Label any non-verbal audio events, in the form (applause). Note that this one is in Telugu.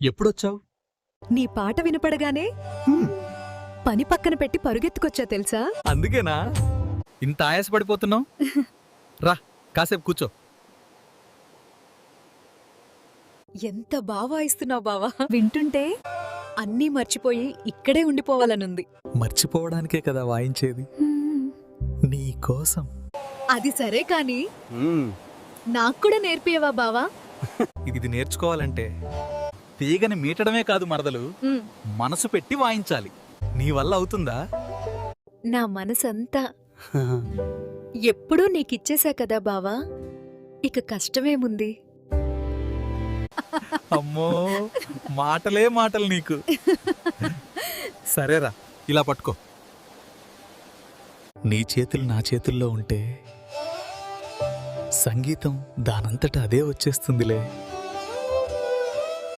ఎప్పుడొచ్చావు? నీ పాట వినపడగానే పని పక్కన పెట్టి పరుగెత్తుకొచ్చా తెలుసా? అందుకేనా? ఇంత ఆయాసపడిపోతున్నావు? (laughs) రా కాసేపు కూర్చో. ఎంత బాగా వాయిస్తున్నావు బావా? వింటుంటే? అన్నీ మర్చిపోయి ఇక్కడే ఉండిపోవాలనుంది. మర్చిపోవడానికే కదా వాయించేది. నీ కోసం. అది సరే కాని నాకు కూడా నేర్పియవా బావా? (laughs) ఇది నేర్చుకోవాలంటే తీగని మీటడమే కాదు మరదలు. మనసు పెట్టి వాయించాలి. నీ వల్ల అవుతుందా? నా మనసంతా. ఎప్పుడూ నీకిచ్చేశా కదా బావా? ఇక కష్టమేముంది? అమ్మో మాటలే మాటలు నీకు. సరేరా ఇలా పట్టుకో. నీ చేతులు నా చేతుల్లో ఉంటే సంగీతం దానంతట అదే వచ్చేస్తుందిలే.